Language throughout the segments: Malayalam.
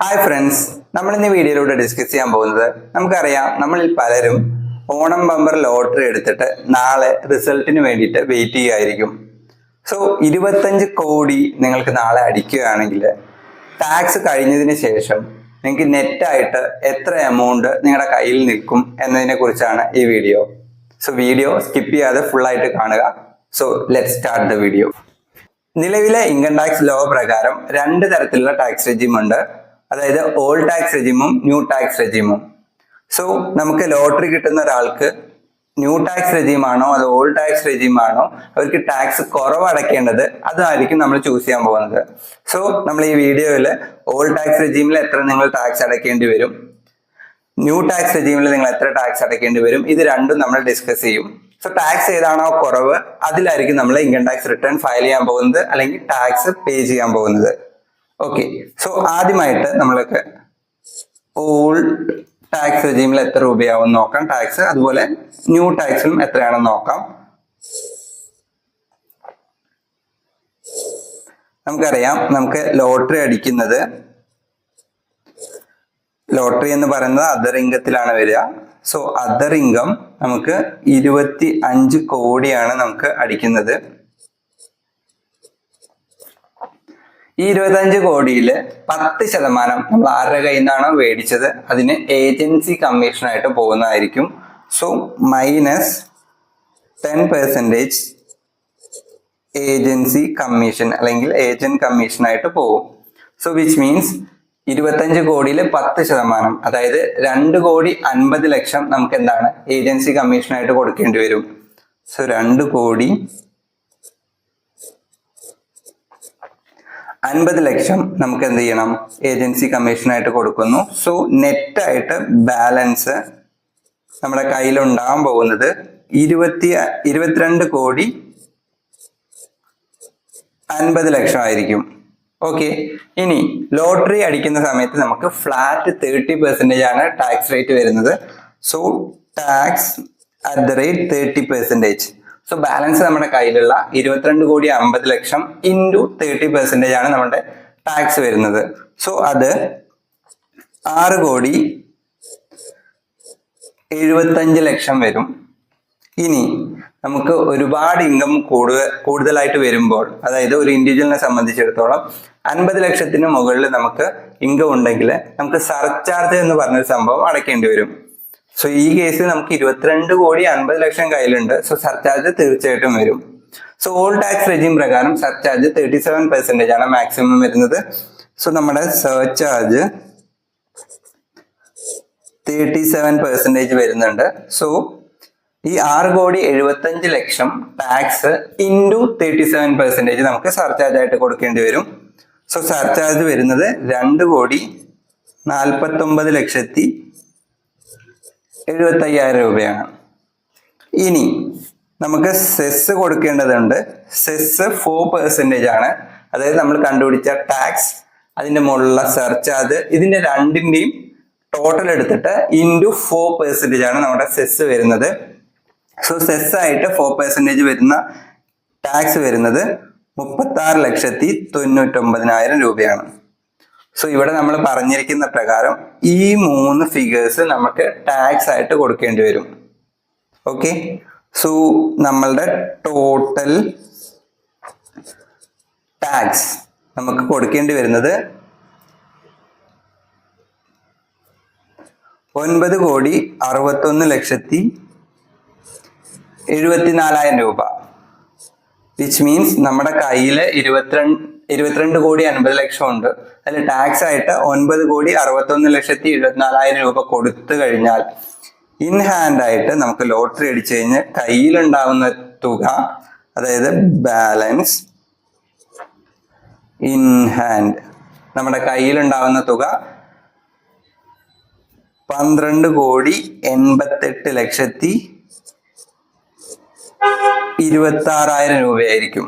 ഹായ് ഫ്രണ്ട്സ് നമ്മൾ ഇന്ന് വീഡിയോയിലൂടെ ഡിസ്കസ് ചെയ്യാൻ പോകുന്നത് നമുക്കറിയാം നമ്മളിൽ പലരും ഓണം ബമ്പർ ലോട്ടറി എടുത്തിട്ട് നാളെ റിസൾട്ടിന് വേണ്ടിയിട്ട് വെയിറ്റ് ചെയ്യുമായിരിക്കും സോ ഇരുപത്തഞ്ച് കോടി നിങ്ങൾക്ക് നാളെ അടിക്കുകയാണെങ്കിൽ ടാക്സ് കഴിഞ്ഞതിന് ശേഷം നിങ്ങൾക്ക് നെറ്റായിട്ട് എത്ര എമൗണ്ട് നിങ്ങളുടെ കയ്യിൽ നിൽക്കും എന്നതിനെ കുറിച്ചാണ് ഈ വീഡിയോ സോ വീഡിയോ സ്കിപ്പ് ചെയ്യാതെ ഫുൾ ആയിട്ട് കാണുക. So let start the video നിലവിലെ ഇൻകം ടാക്സ് ലോ പ്രകാരം രണ്ട് തരത്തിലുള്ള ടാക്സ് റെജിം ഉണ്ട്. അതായത് ഓൾഡ് ടാക്സ് റെജിമും ന്യൂ ടാക്സ് റെജിമും സോ നമുക്ക് ലോട്ടറി കിട്ടുന്ന ഒരാൾക്ക് ന്യൂ ടാക്സ് റെജിമാണോ അത് ഓൾഡ് ടാക്സ് റെജിമാണോ അവർക്ക് ടാക്സ് കുറവ് അടയ്ക്കേണ്ടത് അതായിരിക്കും നമ്മൾ ചൂസ് ചെയ്യാൻ പോകുന്നത്. സോ നമ്മൾ ഈ വീഡിയോയിൽ ഓൾഡ് ടാക്സ് റെജിമിൽ എത്ര നിങ്ങൾ ടാക്സ് അടയ്ക്കേണ്ടി വരും? ന്യൂ ടാക്സ് റെജിമിൽ നിങ്ങൾ എത്ര ടാക്സ് അടയ്ക്കേണ്ടി വരും? ഇത് രണ്ടും നമ്മൾ ഡിസ്കസ് ചെയ്യും. സോ ടാക്സ് ഏതാണോ കുറവ് അതിലായിരിക്കും നമ്മൾ ഇൻകം ടാക്സ് റിട്ടേൺ ഫയൽ ചെയ്യാൻ പോകുന്നത് അല്ലെങ്കിൽ ടാക്സ് പേ ചെയ്യാൻ പോകുന്നത്. ഓക്കെ സോ ആദ്യമായിട്ട് നമ്മൾക്ക് ഓൾഡ് ടാക്സ് റെജീമിൽ എത്ര രൂപയാവും നോക്കാം. ടാക്സ് അതുപോലെ ന്യൂ ടാക്സിലും എത്രയാണെന്ന് നോക്കാം. നമുക്കറിയാം നമുക്ക് ലോട്ടറി അടിക്കുന്നത് ലോട്ടറി എന്ന് പറയുന്നത് അതർ ഇംഗത്തിലാണ് വരിക. സോ അതർ ഇൻകം നമുക്ക് ഇരുപത്തി അഞ്ച് കോടിയാണ് നമുക്ക് അടിക്കുന്നത്. ഈ ഇരുപത്തഞ്ച് കോടിയിൽ പത്ത് ശതമാനം നമ്മൾ ആരുടെ കയ്യിൽ നിന്നാണോ മേടിച്ചത്? അതിന് ഏജൻസി കമ്മീഷനായിട്ട് പോകുന്നതായിരിക്കും. So minus ten percentage agency commission അല്ലെങ്കിൽ ഏജന്റ് കമ്മീഷനായിട്ട് പോകും. സോ വിച്ച് മീൻസ് ഇരുപത്തഞ്ച് കോടിയിൽ പത്ത് ശതമാനം അതായത് രണ്ട് കോടി അൻപത് ലക്ഷം നമുക്ക് എന്താണ്? ഏജൻസി കമ്മീഷനായിട്ട് കൊടുക്കേണ്ടി വരും. സോ രണ്ട് കോടി അൻപത് ലക്ഷം നമുക്ക് എന്ത് ചെയ്യണം? ഏജൻസി കമ്മീഷനായിട്ട് കൊടുക്കുന്നു. സോ നെറ്റായിട്ട് ബാലൻസ് നമ്മുടെ കയ്യിലുണ്ടാകാൻ പോകുന്നത് ഇരുപത്തി ഇരുപത്തിരണ്ട് കോടി അൻപത് ലക്ഷം ആയിരിക്കും. ഓക്കെ ഇനി ലോട്ടറി അടിക്കുന്ന സമയത്ത് നമുക്ക് ഫ്ലാറ്റ് തേർട്ടി പെർസെന്റേജ് ആണ് ടാക്സ് റേറ്റ് വരുന്നത്. So tax at the rate thirty percentage so balance നമ്മുടെ കയ്യിലുള്ള ഇരുപത്തിരണ്ട് കോടി അമ്പത് ലക്ഷം ഇന്റു തേർട്ടി പെർസെന്റേജ് ആണ് നമ്മുടെ ടാക്സ് വരുന്നത്. സോ അത് ആറ് കോടി എഴുപത്തഞ്ച് ലക്ഷം വരും. ഇനി നമുക്ക് ഒരുപാട് ഇൻകം കൂടുതൽ കൂടുതലായിട്ട് വരുമ്പോൾ അതായത് ഒരു ഇൻഡിവിജ്വലിനെ സംബന്ധിച്ചിടത്തോളം അൻപത് ലക്ഷത്തിന് മുകളിൽ നമുക്ക് ഇൻകം ഉണ്ടെങ്കിൽ നമുക്ക് സർചാർജ് എന്ന് പറഞ്ഞൊരു സംഭവം അടയ്ക്കേണ്ടി വരും. സോ ഈ കേസിൽ നമുക്ക് ഇരുപത്തിരണ്ട് കോടി അൻപത് ലക്ഷം കയ്യിലുണ്ട്. സോ സർചാർജ് തീർച്ചയായിട്ടും വരും. സോ ഓൾ ടാക്സ് റെജിം പ്രകാരം സർചാർജ് തേർട്ടി സെവൻ പെർസെന്റേജ് ആണ് മാക്സിമം വരുന്നത്. സോ നമ്മുടെ സർചാർജ് തേർട്ടി സെവൻ പെർസെന്റേജ് വരുന്നുണ്ട്. സോ ഈ ആറ് കോടി എഴുപത്തഞ്ച് lakh tax into thirty seven percentage നമുക്ക് സർചാർജ് ആയിട്ട് കൊടുക്കേണ്ടി വരും. സോ സർചാർജ് വരുന്നത് രണ്ട് കോടി നാൽപ്പത്തൊമ്പത് ലക്ഷത്തി എഴുപത്തയ്യായിരം രൂപയാണ്. ഇനി നമുക്ക് സെസ് കൊടുക്കേണ്ടതുണ്ട്. സെസ് ഫോർ പെർസെന്റേജ് ആണ്. അതായത് നമ്മൾ കണ്ടുപിടിച്ച ടാക്സ് അതിന്റെ മുകളിലുള്ള സർചാർജ് ഇതിന്റെ രണ്ടിന്റെയും ടോട്ടൽ എടുത്തിട്ട് ഇന്റു ഫോർ പെർസെന്റേജ് ആണ് നമ്മുടെ സെസ് വരുന്നത്. സോ സെസ് ആയിട്ട് ഫോർ പെർസെന്റേജ് വരുന്ന ടാക്സ് വരുന്നത് മുപ്പത്താറ് ലക്ഷത്തി തൊണ്ണൂറ്റൊമ്പതിനായിരം രൂപയാണ്. സോ ഇവിടെ നമ്മൾ പറഞ്ഞിരിക്കുന്ന പ്രകാരം ഈ മൂന്ന് ഫിഗേഴ്സ് നമുക്ക് ടാക്സ് ആയിട്ട് കൊടുക്കേണ്ടി വരും. ഓക്കെ സോ നമ്മളുടെ ടോട്ടൽ ടാക്സ് നമുക്ക് കൊടുക്കേണ്ടി വരുന്നത് ഒൻപത് കോടി അറുപത്തൊന്ന് ലക്ഷത്തി എഴുപത്തിനാലായിരം രൂപ. വിച്ച് മീൻസ് നമ്മുടെ കയ്യിൽ ഇരുപത്തിരണ്ട് ഇരുപത്തിരണ്ട് കോടി അൻപത് ലക്ഷം ഉണ്ട്. അതിൽ ടാക്സ് ആയിട്ട് ഒൻപത് കോടി അറുപത്തൊന്ന് ലക്ഷത്തി എഴുപത്തിനാലായിരം രൂപ കൊടുത്തു കഴിഞ്ഞാൽ ഇൻ ഹാൻഡ് ആയിട്ട് നമുക്ക് ലോട്ടറി അടിച്ചു കഴിഞ്ഞ് കയ്യിലുണ്ടാവുന്ന തുക അതായത് ബാലൻസ് ഇൻ ഹാൻഡ് നമ്മുടെ കയ്യിലുണ്ടാവുന്ന തുക പന്ത്രണ്ട് കോടി എൺപത്തെട്ട് ലക്ഷത്തി ഇരുപത്തി ആറായിരം രൂപയായിരിക്കും.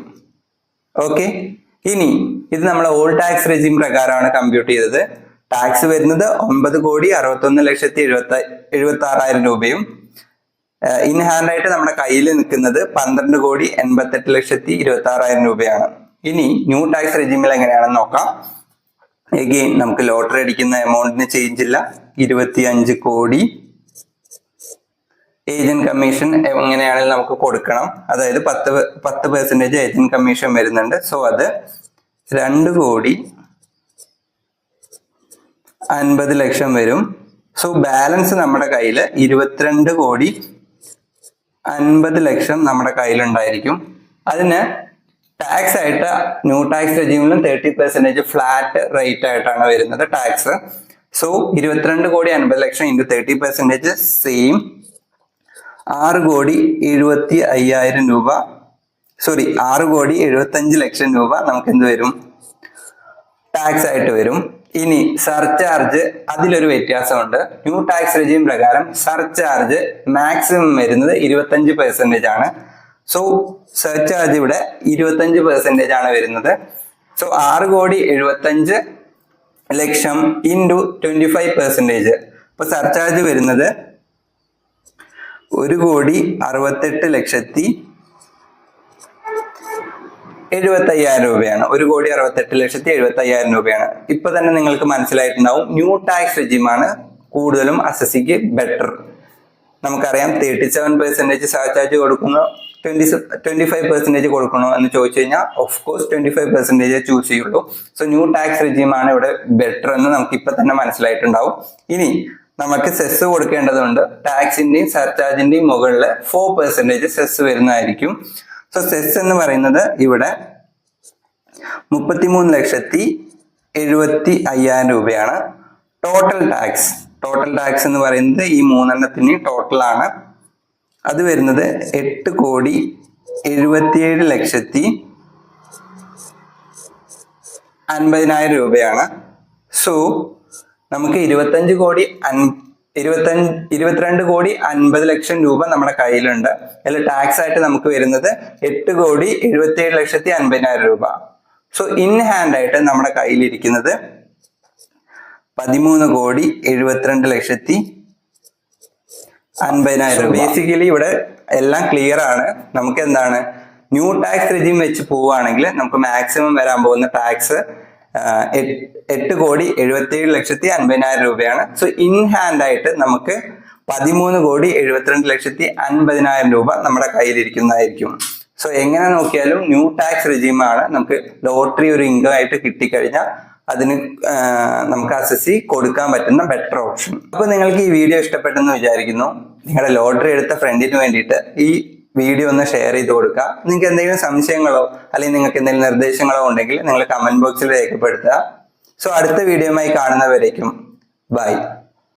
ഓക്കെ ഇനി ഇത് നമ്മൾ ഓൾ ടാക്സ് റെജിം പ്രകാരമാണ് കമ്പ്യൂട്ട് ചെയ്തത്. ടാക്സ് വരുന്നത് ഒമ്പത് കോടി അറുപത്തൊന്ന് ലക്ഷത്തി എഴുപത്തി എഴുപത്തി ആറായിരം രൂപയും ഇൻ ഹാൻഡ് ആയിട്ട് നമ്മുടെ കയ്യിൽ നിൽക്കുന്നത് പന്ത്രണ്ട് കോടി എൺപത്തെട്ട് ലക്ഷത്തി ഇരുപത്തി ആറായിരം രൂപയാണ്. ഇനി ന്യൂ ടാക്സ് റെജിമിൽ എങ്ങനെയാണെന്ന് നോക്കാം. എഗെയിൻ നമുക്ക് ലോട്ടറി അടിക്കുന്ന എമൗണ്ടിന് ചേഞ്ച് ഇല്ല. ഇരുപത്തി അഞ്ച് കോടി ഏജന്റ് കമ്മീഷൻ എങ്ങനെയാണെങ്കിലും നമുക്ക് കൊടുക്കണം. അതായത് പത്ത് പത്ത് പെർസെന്റേജ് ഏജന്റ് കമ്മീഷൻ വരുന്നുണ്ട്. സോ അത് രണ്ട് കോടി അൻപത് ലക്ഷം വരും. സോ ബാലൻസ് നമ്മുടെ കയ്യിൽ ഇരുപത്തിരണ്ട് കോടി അൻപത് ലക്ഷം നമ്മുടെ കയ്യിലുണ്ടായിരിക്കും. അതിന് ടാക്സ് ആയിട്ട് ന്യൂ ടാക്സ് റെജീമിലും തേർട്ടി പെർസെന്റേജ് ഫ്ലാറ്റ് റേറ്റ് ആയിട്ടാണ് വരുന്നത് ടാക്സ് സോ ഇരുപത്തിരണ്ട് കോടി അൻപത് lakh into thirty percentage same ആറ് കോടി എഴുപത്തി അയ്യായിരം രൂപ. സോറി ആറ് കോടി എഴുപത്തഞ്ച് ലക്ഷം രൂപ നമുക്ക് എന്ത് വരും? ടാക്സ് ആയിട്ട് വരും. ഇനി സർചാർജ് അതിലൊരു വ്യത്യാസമുണ്ട്. ന്യൂ ടാക്സ് റെജീം പ്രകാരം സർചാർജ് മാക്സിമം വരുന്നത് ഇരുപത്തഞ്ച് പെർസെന്റേജ് ആണ്. സോ സർചാർജ് ഇവിടെ ഇരുപത്തഞ്ച് പെർസെന്റേജ് ആണ് വരുന്നത്. സോ ആറ് കോടി എഴുപത്തഞ്ച് lakh into twenty five percentage അപ്പോൾ സർചാർജ് വരുന്നത് ഒരു കോടി അറുപത്തെട്ട് ലക്ഷത്തി എഴുപത്തി അയ്യായിരം രൂപയാണ്. ഒരു കോടി അറുപത്തെട്ട് ലക്ഷത്തി എഴുപത്തി അയ്യായിരം രൂപയാണ്. ഇപ്പൊ തന്നെ നിങ്ങൾക്ക് മനസ്സിലായിട്ടുണ്ടാവും ന്യൂ ടാക്സ് റെജിമാണ് കൂടുതലും അസസിക്ക് ബെറ്റർ നമുക്കറിയാം തേർട്ടി സെവൻ പെർസെന്റേജ് ചാർജ് കൊടുക്കുന്നു ട്വന്റി ട്വന്റി ഫൈവ് പെർസെന്റേജ് കൊടുക്കണോ എന്ന് ചോദിച്ചു കഴിഞ്ഞാൽ of course twenty five percentage choose ചെയ്യുള്ളൂ. സോ ന്യൂ ടാക്സ് റെജിമാണ് ഇവിടെ ബെറ്റർ എന്ന് നമുക്ക് ഇപ്പൊ തന്നെ മനസ്സിലായിട്ടുണ്ടാവും. ഇനി നമുക്ക് സെസ് കൊടുക്കേണ്ടതുണ്ട്. ടാക്സിന്റെയും സർചാർജിന്റെയും മുകളിൽ ഫോർ പെർസെന്റേജ് സെസ് വരുന്നതായിരിക്കും. സോ സെസ് എന്ന് പറയുന്നത് ഇവിടെ മുപ്പത്തിമൂന്ന് ലക്ഷത്തി എഴുപത്തി അയ്യായിരം രൂപയാണ്. ടോട്ടൽ ടാക്സ് ടോട്ടൽ ടാക്സ് എന്ന് പറയുന്നത് ഈ മൂന്നെണ്ണത്തിന് ടോട്ടലാണ് അത് വരുന്നത് എട്ട് കോടി എഴുപത്തിയേഴ് ലക്ഷത്തി അൻപതിനായിരം രൂപയാണ്. സോ നമുക്ക് ഇരുപത്തഞ്ച് കോടി അൻ ഇരുപത്തഞ്ച് ഇരുപത്തിരണ്ട് കോടി അൻപത് ലക്ഷം രൂപ നമ്മുടെ കയ്യിലുണ്ട്. അതിൽ ടാക്സ് ആയിട്ട് നമുക്ക് വരുന്നത് എട്ട് കോടി എഴുപത്തിയേഴ് ലക്ഷത്തി അൻപതിനായിരം രൂപ. സോ ഇൻ ഹാൻഡ് ആയിട്ട് നമ്മുടെ കയ്യിലിരിക്കുന്നത് പതിമൂന്ന് കോടി എഴുപത്തിരണ്ട് ലക്ഷത്തി അൻപതിനായിരം രൂപ. ബേസിക്കലി ഇവിടെ എല്ലാം ക്ലിയർ ആണ്. നമുക്ക് എന്താണ്? ന്യൂ ടാക്സ് റെജിം വെച്ച് പോവുകയാണെങ്കിൽ നമുക്ക് മാക്സിമം വരാൻ പോകുന്ന ടാക്സ് എട്ട് കോടി എഴുപത്തിയേഴ് ലക്ഷത്തി അൻപതിനായിരം രൂപയാണ്. സോ ഇൻ ഹാൻഡ് ആയിട്ട് നമുക്ക് പതിമൂന്ന് കോടി എഴുപത്തിരണ്ട് ലക്ഷത്തി അൻപതിനായിരം രൂപ നമ്മുടെ കയ്യിലിരിക്കുന്നതായിരിക്കും. സോ എങ്ങനെ നോക്കിയാലും ന്യൂ ടാക്സ് റിജീമാണ് നമുക്ക് ലോട്ടറി ഒരു ഇൻകം ആയിട്ട് കിട്ടിക്കഴിഞ്ഞാൽ അതിന് നമുക്ക് അസസി കൊടുക്കാൻ പറ്റുന്ന ബെറ്റർ ഓപ്ഷൻ അപ്പൊ നിങ്ങൾക്ക് ഈ വീഡിയോ ഇഷ്ടപ്പെട്ടെന്ന് വിചാരിക്കുന്നു. നിങ്ങളുടെ ലോട്ടറി എടുത്ത ഫ്രണ്ടിന് വേണ്ടിയിട്ട് ഈ വീഡിയോ ഒന്ന് ഷെയർ ചെയ്ത് കൊടുക്കുക. നിങ്ങൾക്ക് എന്തെങ്കിലും സംശയങ്ങളോ അല്ലെങ്കിൽ നിങ്ങൾക്ക് എന്തെങ്കിലും നിർദ്ദേശങ്ങളോ ഉണ്ടെങ്കിൽ നിങ്ങൾ കമന്റ് ബോക്സിൽ രേഖപ്പെടുത്തുക. സോ അടുത്ത വീഡിയോയുമായി കാണുന്നവരേക്കും. ബൈ